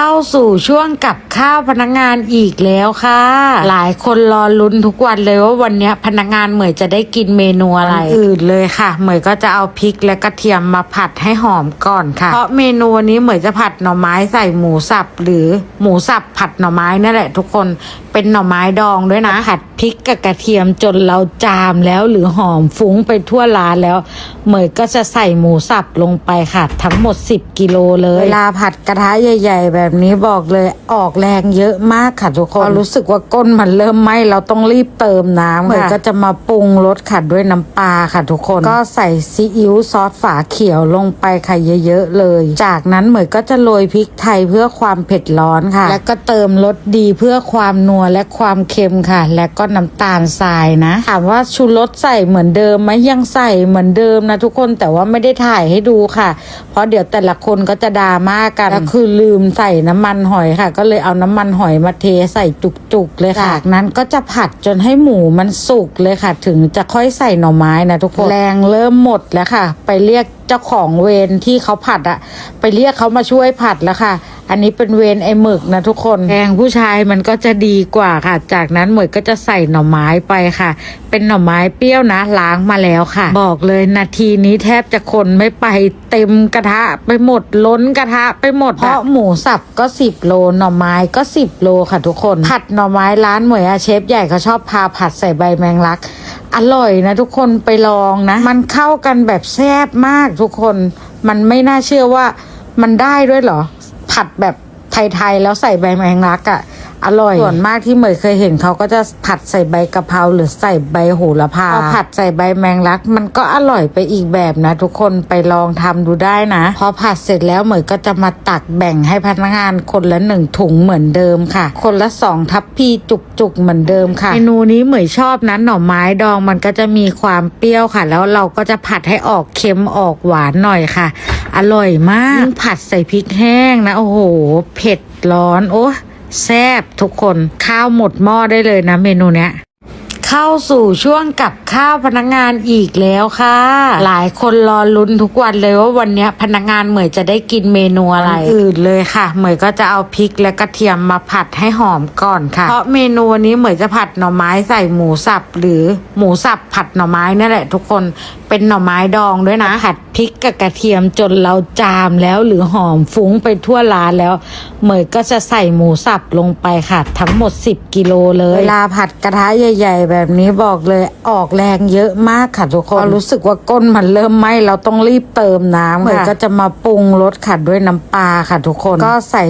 เข้าสู่ช่วงกับข้าวพนักงานอีกแล้วค่ะ หลายคนรอลุ้นทุกวันเลยว่าวันเนี้ยพนักงานเหมยจะได้กินเมนูอะไร อื่นเลยค่ะ เหมยก็จะเอาพริกและกระเทียมมาผัดให้หอมก่อนค่ะ เพราะเมนูนี้เหมยจะผัดหน่อไม้ใส่หมูสับหรือหมูสับผัดหน่อไม้นั่นแหละทุกคนเป็นหน่อไม้ดองด้วยนะ ผัดพริกกับกระเทียมจนเราจามแล้วหรือหอมฟุ้งไปทั่วร้านแล้ว เหมยก็จะใส่หมูสับลงไปค่ะ ทั้งหมด 10 กิโลเลยเวลาผัดกระทะใหญ่ ๆ แบบนี้บอกเลยออกแรงเยอะมากค่ะทุกคนพอรู้สึกว่าก้นมันเริ่มไหม้เราต้องรีบเติมน้ำเหมยก็จะมาปรุงรสค่ะด้วยน้ำปลาค่ะทุกคน ก็ใส่ซีอิ๊วซอสฝาเขียวลงไปค่ะเยอะๆเลย จากนั้นเหมยก็จะโรยพริกไทยเพื่อความเผ็ดร้อนค่ะ แล้วก็เติมรสดีเพื่อความนัวและความเค็มค่ะ และก็น้ำตาลทรายนะถามว่าชูรสใส่เหมือนเดิมไหมยังใส่เหมือนเดิมนะทุกคนแต่ว่าไม่ได้ถ่ายให้ดูค่ะ เพราะเดี๋ยวแต่ละคนก็จะดราม่ากันแล้วคือลืมใส่น้ำมันหอยค่ะ ก็เลยเอาน้ำมันหอยมาเทใส่จุกๆเลยค่ะจากนั้นก็จะผัดจนให้หมูมันสุกเลยค่ะ ถึงจะค่อยใส่หน่อไม้นะทุกคนแรงเริ่มหมดแล้วค่ะ ไปเรียก เจ้าของเวรที่เขาผัดอะไปเรียกเขามาช่วยผัดแล้วค่ะ อันนี้เป็นเวรไอ้หมึกนะทุกคนแกงผู้ชายมันก็จะดีกว่าค่ะ จากนั้นหมวยก็จะใส่หน่อไม้ไปค่ะ เป็นหน่อไม้เปรี้ยวนะล้างมาแล้วค่ะ บอกเลยนาทีนี้แทบจะคนไม่ไปเต็มกระทะไปหมดล้นกระทะไปหมดเพราะหมูสับก็10โลหน่อไม้ก็10โลค่ะทุกคน ผัดหน่อไม้ร้านหมวยอาเชฟใหญ่เขาชอบพาผัดใส่ใบแมงลัก อร่อยนะทุกคนไปลองนะ มันเข้ากันแบบแซ่บมากทุกคน มันไม่น่าเชื่อว่ามันได้ด้วยเหรอ ผัดแบบไทยๆแล้วใส่ใบแมงลักอะ่ะ อร่อย ส่วนมากที่เหมยเคยเห็นเขาก็จะผัดใส่ใบกะเพราหรือใส่ใบโหระพาพอผัดใส่ใบแมงลัก มันก็อร่อยไปอีกแบบนะ ทุกคนไปลองทำดูได้นะ พอผัดเสร็จแล้วเหมยก็จะมาตักแบ่งให้พนักงานคนละหนึ่งถุงเหมือนเดิมค่ะ คนละสองทัพพีจุกๆเหมือนเดิมค่ะเมนูนี้เหมยชอบนะหน่อไม้ดองมันก็จะมีความเปรี้ยวค่ะ แล้วเราก็จะผัดให้ออกเค็มออกหวานหน่อยค่ะ อร่อยมากยิ่งผัดใส่พริกแห้งนะโอ้โห เผ็ดร้อนโอ้ แซ่บทุกคนข้าวหมดหม้อได้เลยนะเมนูเนี้ย เข้าสู่ช่วงกับข้าวพนักงานอีกแล้วค่ะ หลายคนรอลุ้นทุกวันเลยว่าวันเนี้ยพนักงานเหมยจะได้กินเมนูอะไรอื่นเลยค่ะ เหมยก็จะเอาพริกและกระเทียมมาผัดให้หอมก่อนค่ะ เพราะเมนูนี้เหมยจะผัดหน่อไม้ใส่หมูสับหรือหมูสับผัดหน่อไม้นั่นแหละ ทุกคนเป็นหน่อไม้ดองด้วยนะผัดพริกกับกระเทียมจนเราจามแล้วหรือหอมฟุ้งไปทั่วร้านแล้ว เหมยก็จะใส่หมูสับลงไปค่ะ ทั้งหมด 10 กิโลเลยเวลาผัดกระทะใหญ่ ๆ แบบนี้บอกเลยออกแรงเยอะมากค่ะทุกคนพอรู้สึกว่าก้นมันเริ่มไหม้เราต้องรีบเติมน้ำเหมยก็จะมาปรุงรสค่ะด้วยน้ำปลาค่ะทุกคนก็ใส่